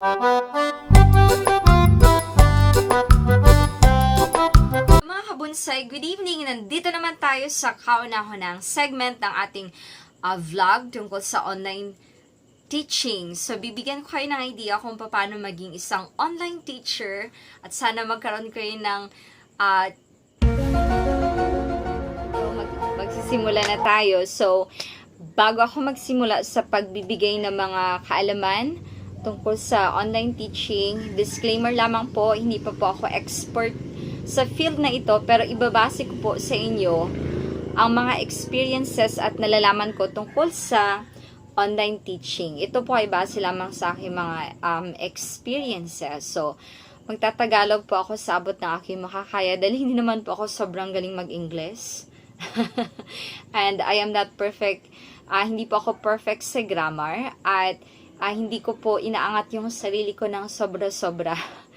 Mga kabunsay, good evening. Nandito naman tayo sa kauna-unang segment ng ating ah, vlog tungkol sa online teaching. So, bibigyan ko kayo ng idea kung paano maging isang online teacher at sana magkaroon kayo ng mag- magsisimula na tayo. So, bago ako magsimula sa pagbibigay ng mga kaalaman tungkol sa online teaching, disclaimer lamang po, hindi pa po ako expert sa field na ito, pero ibabase ko po sa inyo ang mga experiences at nalalaman ko tungkol sa online teaching. Ito po ay base lamang sa aking mga um, experiences. So, magtatagalog po ako sa abot ng aking makakaya dahil hindi naman po ako sobrang galing mag-Ingles. And I am not perfect. ah, hindi po ako perfect sa grammar at ah, hindi ko po inaangat yung sarili ko ng sobra-sobra.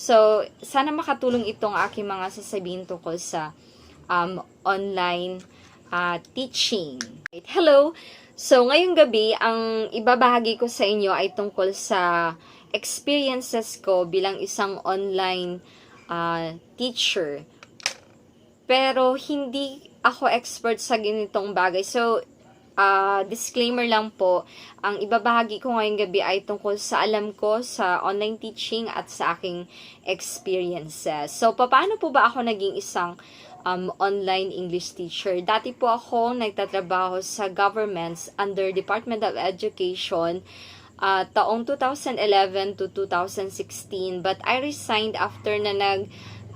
So, sana makatulong itong aking mga sasabihin tungkol sa um, online ah, teaching. Hello! So, ngayong gabi, ang ibabahagi ko sa inyo ay tungkol sa experiences ko bilang isang online ah, teacher. Pero hindi ako expert sa ganitong bagay. So, ah, disclaimer lang po, ang ibabahagi ko ngayong gabi ay tungkol sa alam ko sa online teaching at sa aking experiences. So, paano po ba ako naging isang um, online English teacher? Dati po ako nagtatrabaho sa governments under Department of Education ah, taong 2011 to 2016. But I resigned after na nag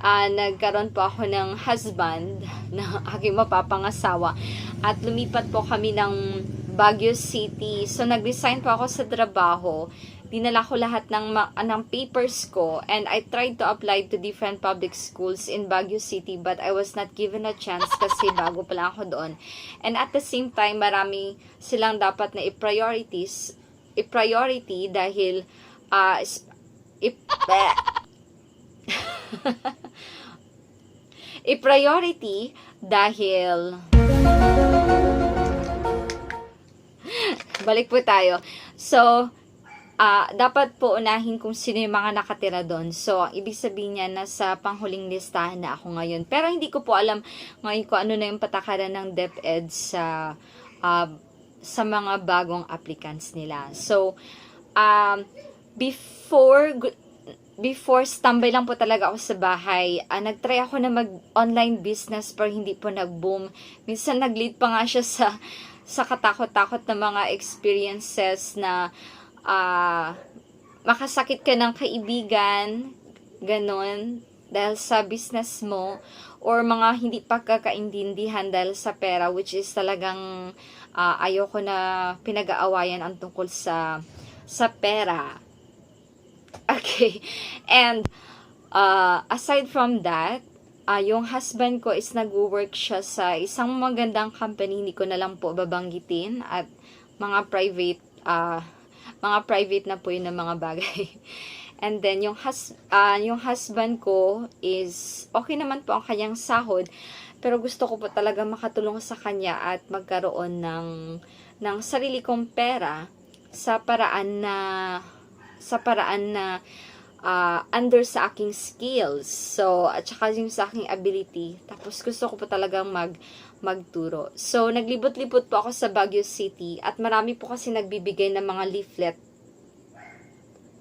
ah, nagkaroon po ako ng husband na aking mapapangasawa at lumipat po kami ng Baguio City. So nag-resign po ako sa trabaho. Dinala ko lahat ng ng papers ko and I tried to apply to different public schools in Baguio City but I was not given a chance kasi bago pa lang ako doon. And at the same time, marami silang dapat na i-priorities i-priority dahil ah is- i- i-priority dahil balik po tayo. So, ah dapat po unahin kung sino yung mga nakatira doon. So, ibig sabihin niya, nasa panghuling listahan na ako ngayon. Pero hindi ko po alam ngayon kung ano na yung patakaran ng DepEd sa ah, sa mga bagong applicants nila. So, um, before before standby lang po talaga ako sa bahay. Ah, nagtry ako na mag-online business pero hindi po nag-boom. Minsan nag-lead pa nga siya sa sa katakot-takot na mga experiences na ah, makasakit ka ng kaibigan, ganon, dahil sa business mo, or mga hindi pagkakaintindihan dahil sa pera, which is talagang ah, ayoko na pinag-aawayan ang tungkol sa sa pera. Okay. And uh, aside from that, uh, yung husband ko is nag-work siya sa isang magandang company, hindi ko na lang po babanggitin at mga private uh, mga private na po yun ng mga bagay. And then yung hus uh, yung husband ko is okay naman po ang kanyang sahod, pero gusto ko po talaga makatulong sa kanya at magkaroon ng ng sarili kong pera sa paraan na sa paraan na ah, under sa aking skills. So, at saka yung sa aking ability. Tapos gusto ko po talagang mag magturo. So, naglibot-libot po ako sa Baguio City at marami po kasi nagbibigay ng mga leaflet.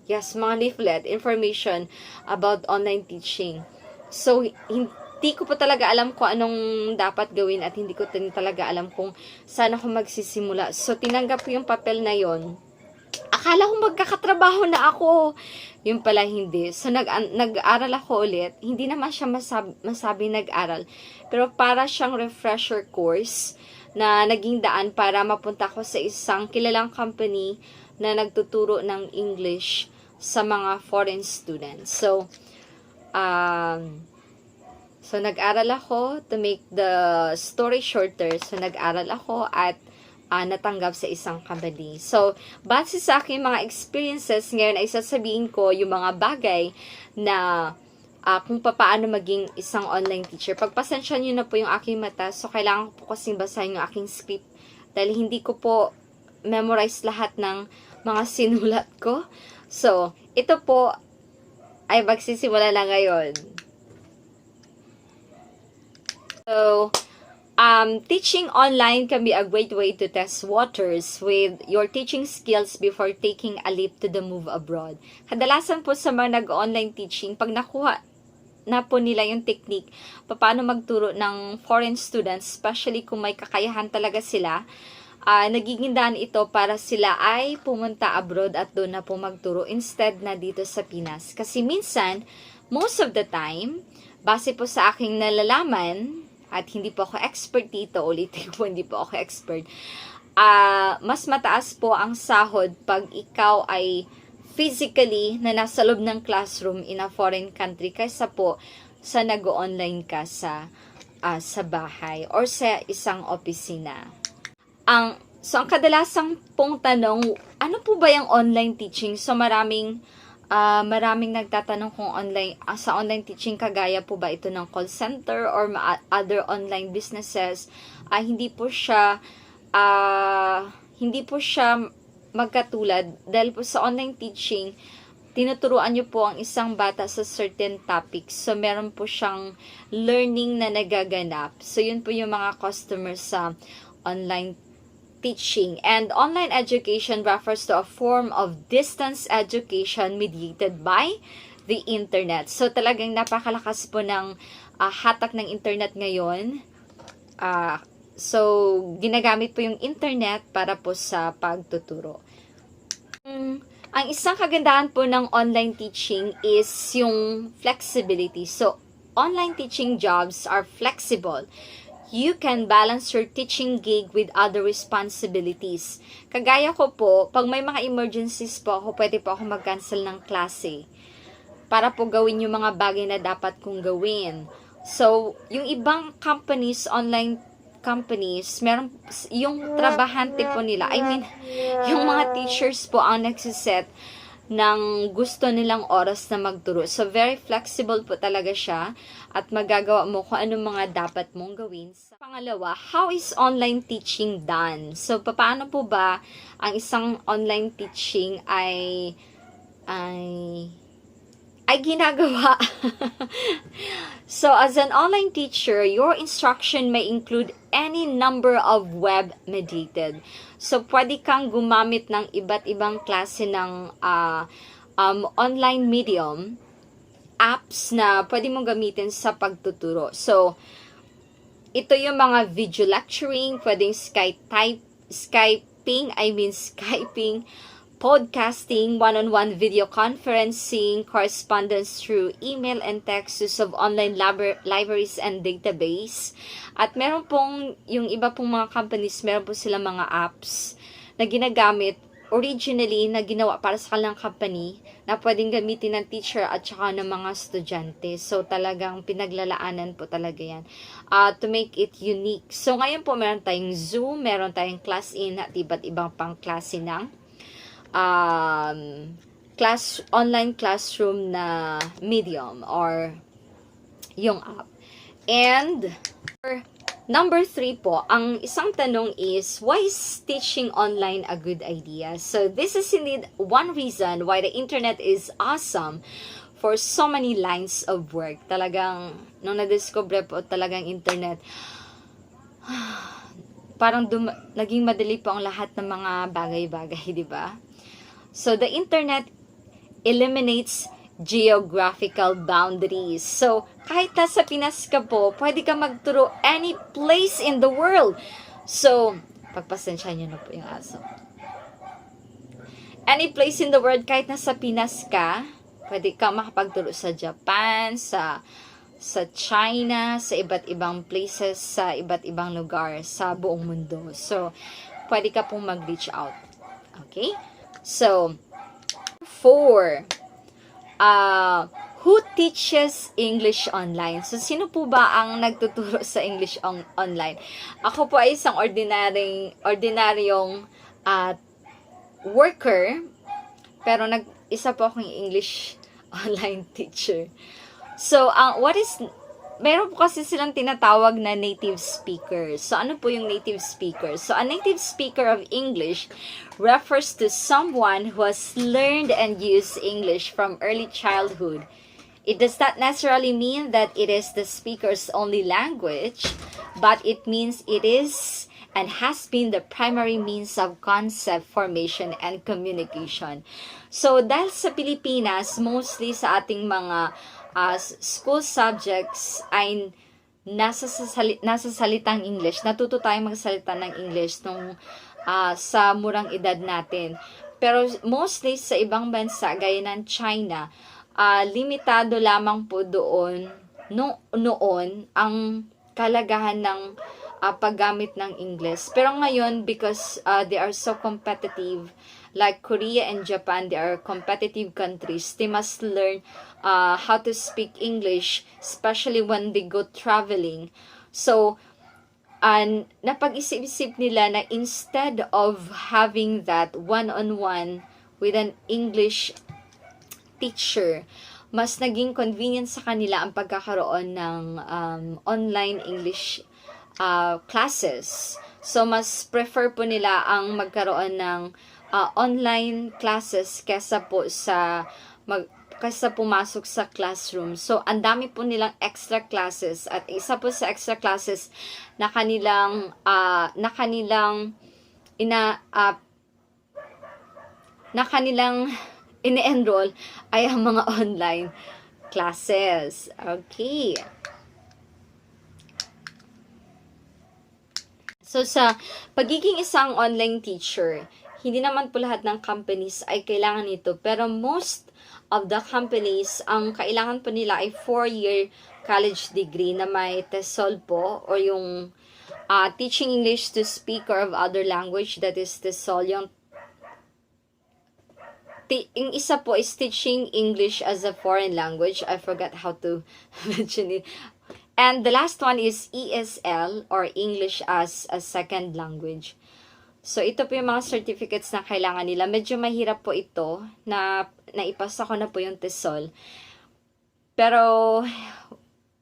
Yes, mga leaflet, information about online teaching. So, hindi ko po talaga alam kung anong dapat gawin at hindi ko talaga alam kung saan ako magsisimula. So, tinanggap ko yung papel na yon akala ko magkakatrabaho na ako. Yung pala hindi. So, nag, nag-aral ako ulit. Hindi naman siya masab, masabi nag-aral. Pero para siyang refresher course na naging daan para mapunta ko sa isang kilalang company na nagtuturo ng English sa mga foreign students. So, um, so nag-aral ako to make the story shorter. So, nag-aral ako at ah, natanggap sa isang company. So, base sa aking mga experiences, ngayon ay sasabihin ko yung mga bagay na ah, kung paano maging isang online teacher. Pagpasensya nyo na po yung aking mata, so kailangan ko po kasing basahin yung aking script dahil hindi ko po memorize lahat ng mga sinulat ko. So, ito po ay magsisimula na ngayon. So, um, teaching online can be a great way to test waters with your teaching skills before taking a leap to the move abroad. Kadalasan po sa mga nag-online teaching, pag nakuha na po nila yung technique, paano magturo ng foreign students, especially kung may kakayahan talaga sila, ah nagiging daan ito para sila ay pumunta abroad at doon na po magturo instead na dito sa Pinas. Kasi minsan, most of the time, base po sa aking nalalaman, at hindi po ako expert dito, ulitin po, hindi po ako expert, ah mas mataas po ang sahod pag ikaw ay physically na nasa loob ng classroom in a foreign country kaysa po sa nag-online ka sa ah, sa bahay or sa isang opisina. Ang so ang kadalasang pong tanong, ano po ba yung online teaching? So maraming ah, maraming nagtatanong kung online ah, sa online teaching kagaya po ba ito ng call center or other online businesses ah, hindi po siya ah, hindi po siya magkatulad dahil po sa online teaching tinuturuan niyo po ang isang bata sa certain topics. So, meron po siyang learning na nagaganap. So, yun po yung mga customers sa online teaching. And online education refers to a form of distance education mediated by the internet. So, talagang napakalakas po ng ah, hatak ng internet ngayon. Ah, so, ginagamit po yung internet para po sa pagtuturo. Mm, ang isang kagandahan po ng online teaching is yung flexibility. So, online teaching jobs are flexible. You can balance your teaching gig with other responsibilities. Kagaya ko po, pag may mga emergencies po ako, pwede po ako mag-cancel ng klase para po gawin yung mga bagay na dapat kong gawin. So, yung ibang companies, online companies, meron yung trabahante po nila, I mean, yung mga teachers po ang nagsiset ng gusto nilang oras na magturo. So, very flexible po talaga siya at magagawa mo kung anong mga dapat mong gawin. Pangalawa, how is online teaching done? So, paano po ba ang isang online teaching ay ay ay ginagawa. so, as an online teacher, your instruction may include any number of web mediated. So, pwede kang gumamit ng iba't ibang klase ng ah, um, online medium apps na pwede mong gamitin sa pagtuturo. So, ito yung mga video lecturing, pwedeng Skype type, Skyping, I mean Skyping, podcasting, one-on-one video conferencing, correspondence through email and text, use of online labor- libraries and database. At meron pong, yung iba pong mga companies, meron po sila mga apps na ginagamit originally na ginawa para sa kanilang company na pwedeng gamitin ng teacher at saka ng mga estudyante. So, talagang pinaglalaanan po talaga yan uh, to make it unique. So, ngayon po meron tayong Zoom, meron tayong class in at iba't ibang pang klase ng um, class online classroom na medium or yung app. And number three po, ang isang tanong is, why is teaching online a good idea? So this is indeed one reason why the internet is awesome for so many lines of work. Talagang, nung na-discover po talagang internet, parang dum- naging madali po ang lahat ng mga bagay-bagay, di ba? So, the internet eliminates geographical boundaries. So, kahit nasa Pinas ka po, pwede ka magturo any place in the world. So, pagpasensya nyo na po yung aso. Any place in the world, kahit nasa Pinas ka, pwede ka makapagturo sa Japan, sa sa China, sa iba't ibang places, sa iba't ibang lugar sa buong mundo. So, pwede ka pong mag-reach out. Okay? So, four, uh, who teaches English online? So, sino po ba ang nagtuturo sa English on- online? Ako po ay isang ordinaryong, ordinaryong uh, worker, pero nag, isa po akong English online teacher. So, ang what is meron po kasi silang tinatawag na native speakers. So, ano po yung native speaker? So, a native speaker of English refers to someone who has learned and used English from early childhood. It does not necessarily mean that it is the speaker's only language, but it means it is and has been the primary means of concept formation and communication. So, dahil sa Pilipinas, mostly sa ating mga uh, school subjects ay nasa, sasali- nasa salitang English. Natuto tayong magsalita ng English nung ah, sa murang edad natin. Pero mostly sa ibang bansa, gaya ng China, ah, limitado lamang po doon no, noon ang kalagahan ng ah, paggamit ng English. Pero ngayon, because ah, they are so competitive, like Korea and Japan, they are competitive countries. They must learn uh, how to speak English, especially when they go traveling. So, and napag-isip-isip nila na instead of having that one-on-one with an English teacher, mas naging convenient sa kanila ang pagkakaroon ng um, online English uh, classes. So, mas prefer po nila ang magkaroon ng uh, online classes kesa po sa mag, kesa pumasok sa classroom. So, ang dami po nilang extra classes at isa po sa extra classes na kanilang uh, na kanilang ina uh, na kanilang ini-enroll ay ang mga online classes. Okay. So, sa pagiging isang online teacher, hindi naman po lahat ng companies ay kailangan nito. Pero most of the companies, ang kailangan po nila ay 4-year college degree na may TESOL po or yung uh, teaching English to speaker of other language that is TESOL. Yung, ti- yung isa po is teaching English as a foreign language. I forgot how to mention it. And the last one is ESL or English as a second language. So, ito po yung mga certificates na kailangan nila. Medyo mahirap po ito na naipasa ko na po yung TESOL. Pero,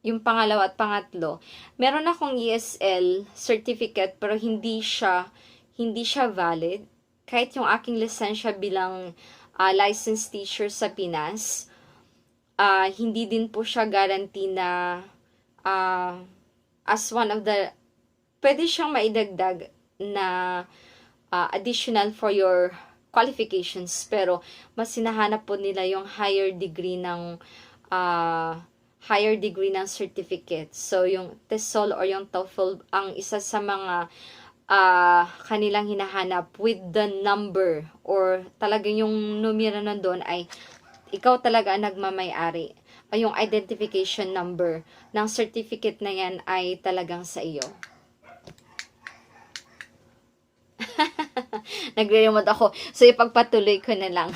yung pangalawa at pangatlo, meron akong ESL certificate pero hindi siya hindi siya valid. Kahit yung aking lisensya bilang uh, licensed teacher sa Pinas, uh, hindi din po siya guarantee na uh, as one of the pwede siyang maidagdag na uh, additional for your qualifications pero mas sinahanap po nila yung higher degree ng uh, higher degree ng certificate. So yung TESOL or yung TOEFL ang isa sa mga uh, kanilang hinahanap with the number or talagang yung numero nandun ay ikaw talaga ang nagmamay-ari ay yung identification number ng certificate na yan ay talagang sa iyo. Nagre-remote ako. So, ipagpatuloy ko na lang.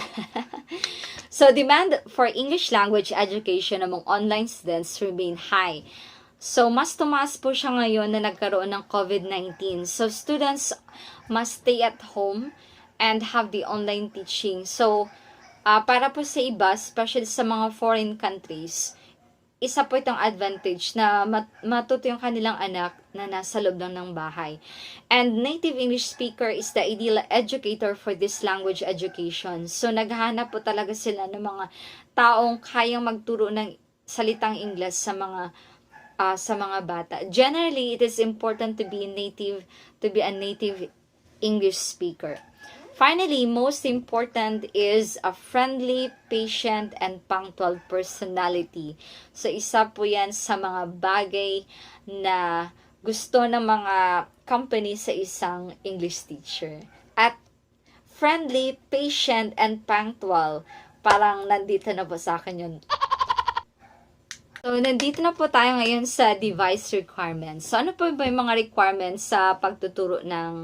so, demand for English language education among online students remain high. So, mas tumaas po siya ngayon na nagkaroon ng COVID-19. So, students must stay at home and have the online teaching. So, uh, para po sa iba, especially sa mga foreign countries, isa po itong advantage na mat- matuto yung kanilang anak na nasa loob lang ng bahay. And native English speaker is the ideal educator for this language education. So, naghahanap po talaga sila ng mga taong kayang magturo ng salitang Ingles sa mga uh, sa mga bata. Generally, it is important to be native to be a native English speaker. Finally, most important is a friendly, patient, and punctual personality. So, isa po yan sa mga bagay na gusto ng mga company sa isang English teacher. At friendly, patient, and punctual, parang nandito na po sa akin yun. So, nandito na po tayo ngayon sa device requirements. So, ano po ba yung mga requirements sa pagtuturo ng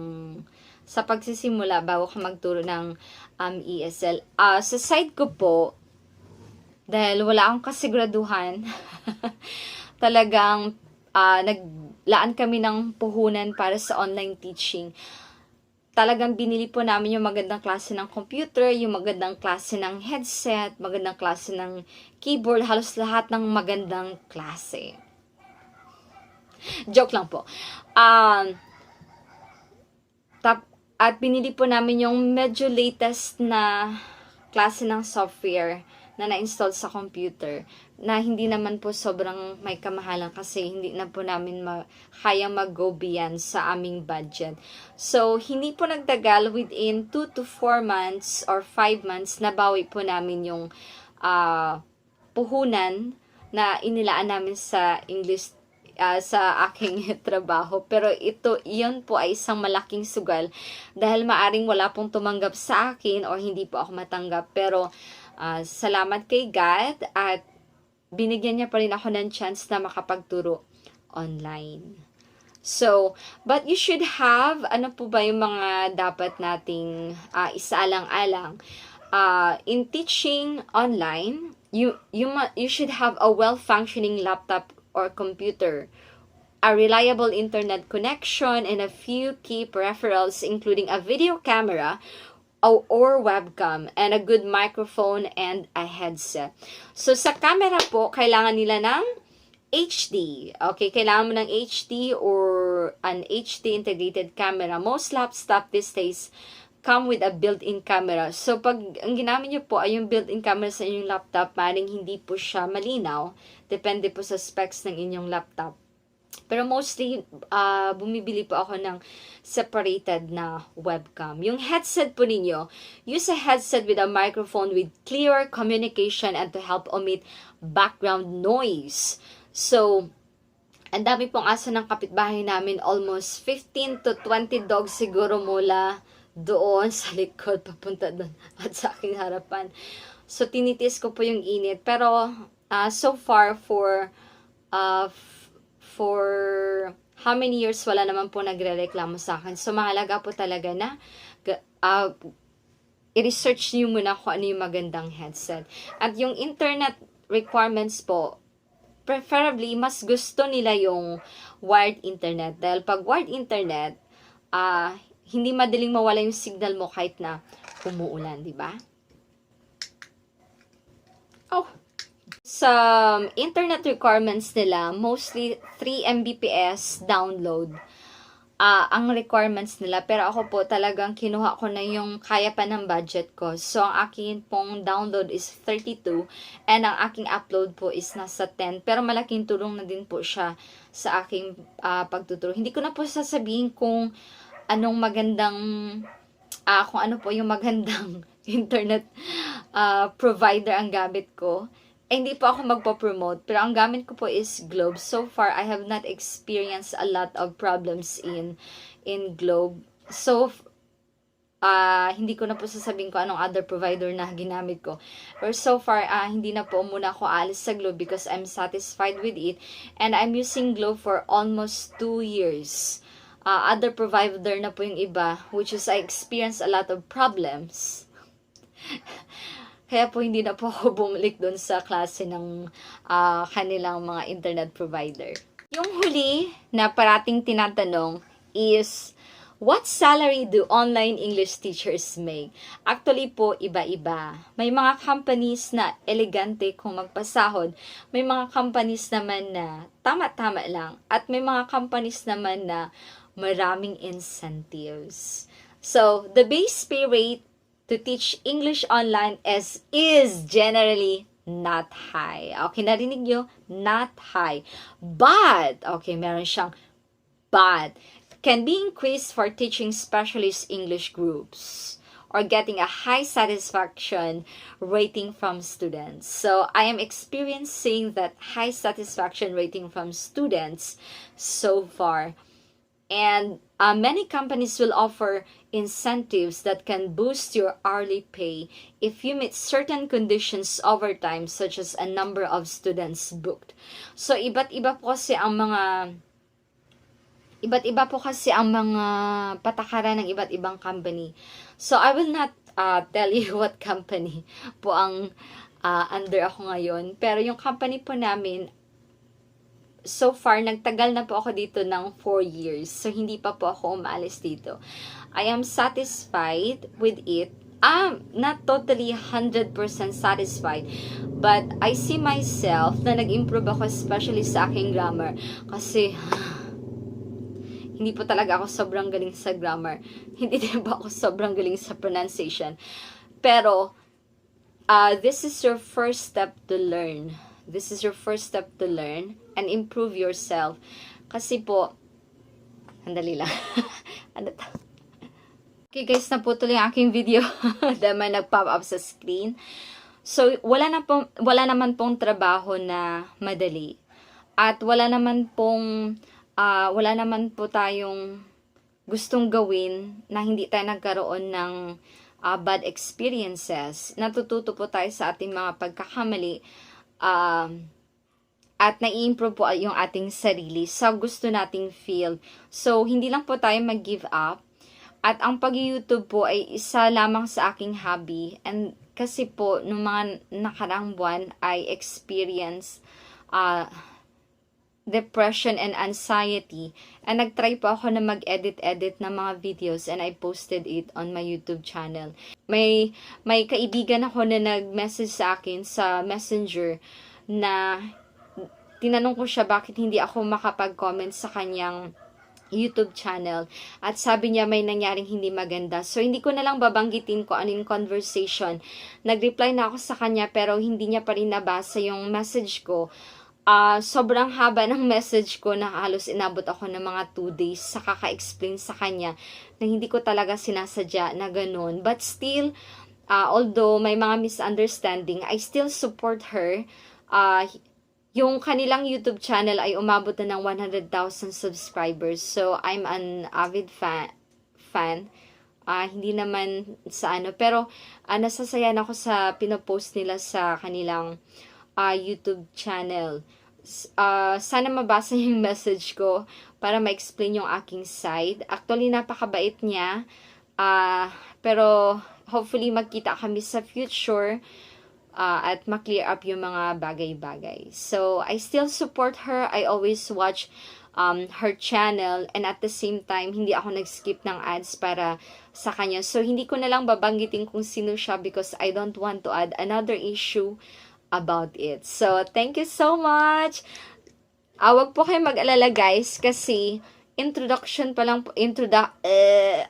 sa pagsisimula bago ka magturo ng um, ESL. Uh, sa side ko po, dahil wala akong kasiguraduhan, talagang uh, naglaan kami ng puhunan para sa online teaching. Talagang binili po namin yung magandang klase ng computer, yung magandang klase ng headset, magandang klase ng keyboard, halos lahat ng magandang klase. Joke lang po. Um, tap, at binili po namin yung medyo latest na klase ng software na na-install sa computer na hindi naman po sobrang may kamahalan kasi hindi na po namin ma- kaya mag-go beyond sa aming budget. So, hindi po nagtagal within 2 to 4 months or 5 months nabawi po namin yung ah, puhunan na inilaan namin sa English ah, sa aking trabaho. Pero ito, iyon po ay isang malaking sugal dahil maaring wala pong tumanggap sa akin o hindi po ako matanggap. Pero ah, salamat kay God at binigyan niya pa rin ako ng chance na makapagturo online. So, but you should have, ano po ba yung mga dapat nating ah, isaalang-alang? Ah, in teaching online, you, you, you should have a well-functioning laptop or computer, a reliable internet connection, and a few key peripherals including a video camera or webcam and a good microphone and a headset. So sa camera po, kailangan nila ng HD. Okay, kailangan mo ng HD or an HD integrated camera. Most laptop these days come with a built-in camera. So, pag ang ginamit nyo po ay yung built-in camera sa inyong laptop, maring hindi po siya malinaw. Depende po sa specs ng inyong laptop. Pero mostly, ah, bumibili po ako ng separated na webcam. Yung headset po ninyo, use a headset with a microphone with clear communication and to help omit background noise. So, ang dami pong aso ng kapitbahay namin, almost 15 to 20 dogs siguro mula doon sa likod, papunta doon at sa aking harapan. So, tinitis ko po yung init. Pero, ah, so far, for, uh, for how many years, wala naman po nagre-reklamo sa akin. So, mahalaga po talaga na ah, i-research niyo muna kung ano yung magandang headset. At yung internet requirements po, preferably, mas gusto nila yung wired internet. Dahil pag wired internet, ah hindi madaling mawala yung signal mo kahit na umuulan, di ba? Oh. Sa internet requirements nila, mostly 3 Mbps download ah ang requirements nila. Pero ako po talagang kinuha ko na yung kaya pa ng budget ko. So, ang akin pong download is 32 and ang aking upload po is nasa 10. Pero malaking tulong na din po siya sa aking ah, pagtuturo. Hindi ko na po sasabihin kung anong magandang ah kung ano po yung magandang internet ah, provider ang gamit ko. Eh, hindi po ako magpo-promote, pero ang gamit ko po is Globe. So far, I have not experienced a lot of problems in in Globe. So, ah hindi ko na po sasabihin ko anong other provider na ginamit ko. Pero so far, ah hindi na po muna ako alis sa Globe because I'm satisfied with it. And I'm using Globe for almost two years. Ah, other provider na po yung iba, which is I experienced a lot of problems. Kaya po hindi na po ako bumalik doon sa klase ng ah, kanilang mga internet provider. Yung huli na parating tinatanong is, what salary do online English teachers make? Actually po, iba-iba. May mga companies na elegante kung magpasahod. May mga companies naman na tama-tama lang. At may mga companies naman na maraming incentives. So, the base pay rate to teach English online is is generally not high. Okay, narinig nyo? Not high. But, okay, meron siyang but, can be increased for teaching specialist English groups or getting a high satisfaction rating from students. So, I am experiencing that high satisfaction rating from students so far. And uh, many companies will offer incentives that can boost your hourly pay if you meet certain conditions over time, such as a number of students booked. So, iba't iba po kasi ang mga iba't iba po kasi ang mga patakaran ng iba't ibang company. So, I will not uh, tell you what company po ang uh, under ako ngayon. Pero yung company po namin, so far, nagtagal na po ako dito ng 4 years. So, hindi pa po ako umalis dito. I am satisfied with it. I'm not totally 100% satisfied. But I see myself na nag-improve ako especially sa aking grammar. Kasi, hindi po talaga ako sobrang galing sa grammar. Hindi din po ako sobrang galing sa pronunciation. Pero, uh, this is your first step to learn. This is your first step to learn and improve yourself. Kasi po, andali lang. ano to? Okay guys, naputuloy ang aking video dahil may nag-pop up sa screen. So, wala, na po, wala naman pong trabaho na madali. At wala naman pong, ah, wala naman po tayong gustong gawin na hindi tayo nagkaroon ng ah, bad experiences. Natututo po tayo sa ating mga pagkakamali. Um, at nai-improve po yung ating sarili sa gusto nating feel. So, hindi lang po tayo mag-give up. At ang pag-YouTube po ay isa lamang sa aking hobby. And kasi po, nung mga nakarang buwan, I experience uh, depression and anxiety. And nag-try po ako na mag-edit-edit ng mga videos and I posted it on my YouTube channel. May, may kaibigan ako na nag-message sa akin sa messenger na tinanong ko siya bakit hindi ako makapag-comment sa kanyang YouTube channel. At sabi niya may nangyaring hindi maganda. So, hindi ko na lang babanggitin ko ano yung conversation. Nag-reply na ako sa kanya pero hindi niya pa rin nabasa yung message ko. Ah, sobrang haba ng message ko na halos inabot ako ng mga 2 days sa kaka-explain sa kanya na hindi ko talaga sinasadya na ganun. But still, ah, although may mga misunderstanding, I still support her. Ah, yung kanilang YouTube channel ay umabot na ng 100,000 subscribers. So, I'm an avid fan. fan. Ah, hindi naman sa ano. Pero, ah, nasasayan ako sa pinopost nila sa kanilang ah, YouTube channel. Ah, sana mabasa yung message ko para ma-explain yung aking side. Actually, napakabait niya. Ah, pero, hopefully, magkita kami sa future uh, at ma-clear up yung mga bagay-bagay. So, I still support her. I always watch um, her channel and at the same time, hindi ako nag-skip ng ads para sa kanya. So, hindi ko na lang babanggitin kung sino siya because I don't want to add another issue about it. So, thank you so much! Ah, po kayo mag-alala guys kasi introduction pa lang po, introdu- eh,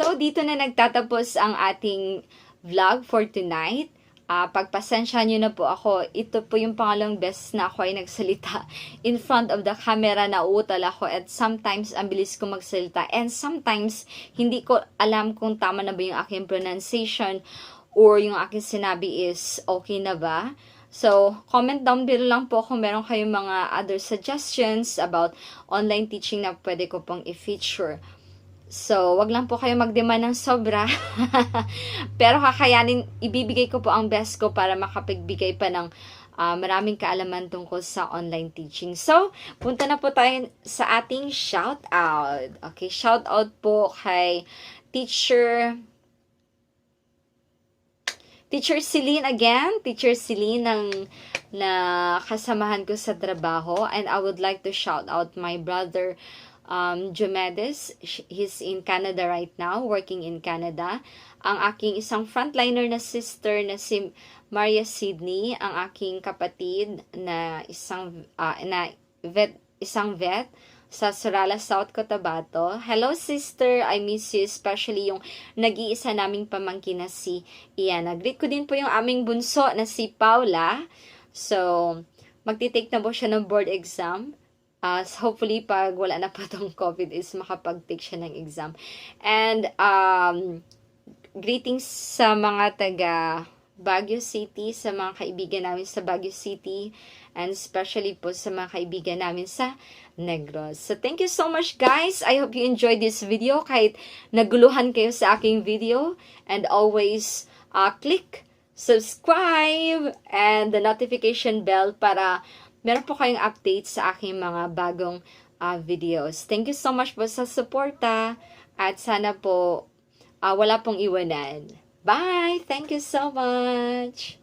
So, dito na nagtatapos ang ating vlog for tonight. Ah, pagpasensya nyo na po ako, ito po yung pangalawang best na ako ay nagsalita in front of the camera, nauutal ako at sometimes ang bilis ko magsalita and sometimes hindi ko alam kung tama na ba yung aking pronunciation or yung aking sinabi is okay na ba. So, comment down below lang po kung meron kayong mga other suggestions about online teaching na pwede ko pong i-feature. So, wag lang po kayo mag-demand ng sobra. Pero kakayanin, ibibigay ko po ang best ko para makapagbigay pa ng ah, maraming kaalaman tungkol sa online teaching. So, punta na po tayo sa ating shout out. Okay, shout out po kay teacher Teacher Celine again, Teacher Celine ng na kasamahan ko sa trabaho and I would like to shout out my brother um, Diomedes. Sh- He's in Canada right now, working in Canada. Ang aking isang frontliner na sister na si Maria Sydney, ang aking kapatid na isang ah, na vet, isang vet sa Sorala, South Cotabato. Hello sister, I miss you, especially yung nag-iisa naming pamangkin na si Iana. Greet ko din po yung aming bunso na si Paula. So, magtitake na po siya ng board exam. Uh, hopefully, pag wala na pa tong COVID is makapag-take siya ng exam. And, um, greetings sa mga taga Baguio City, sa mga kaibigan namin sa Baguio City, and especially po sa mga kaibigan namin sa Negros. So, thank you so much guys. I hope you enjoyed this video kahit naguluhan kayo sa aking video. And always uh, click subscribe and the notification bell para meron po kayong updates sa aking mga bagong uh, videos. Thank you so much po sa suporta at sana po uh, wala pong iwanan. Bye! Thank you so much!